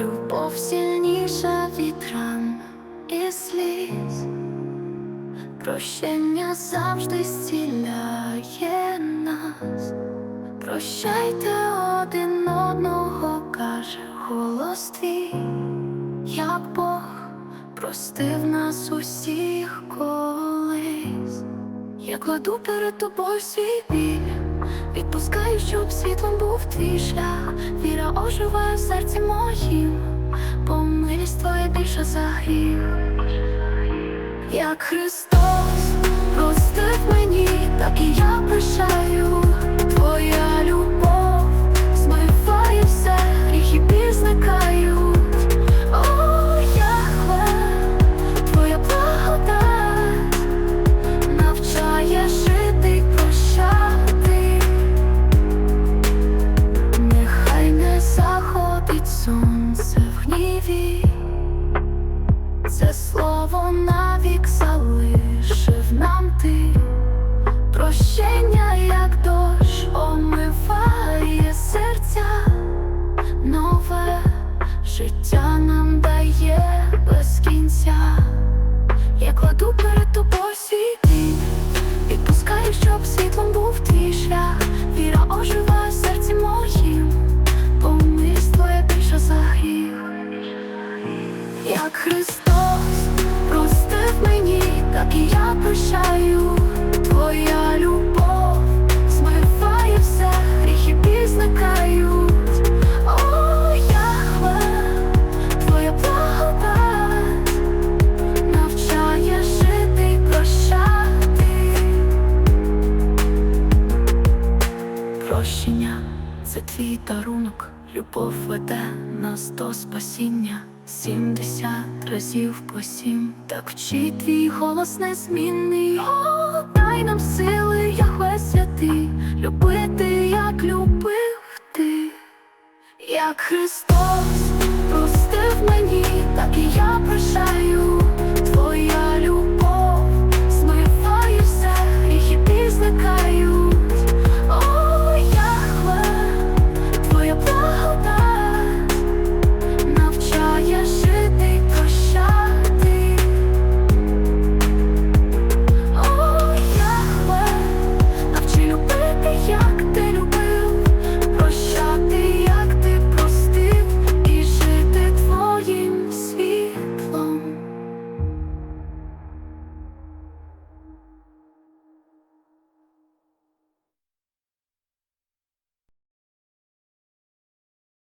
любов сильніша від ран і сліз. Прощення завжди зціляє нас. Прощайте один одного, каже голос твій, як Бог простив нас усіх колись. Я кладу перед тобою свій біль, відпускаю, щоб світлом був твій шлях. Віра оживає в серці моїм, бо милість твоя більша за гріх. Як Христос простив мені, так і я прощаю. Прощаю. Твоя любов змиває все, гріхи біль зникають. О, Яхве, твоя благодать навчає жити прощати. Прощення це твій дарунок, любов веде нас до спасіння. Сімдесят разів по сім, так вчить твій голос незмінний. О, дай нам сили, Яхве святий, любити, як любив ти, як Христос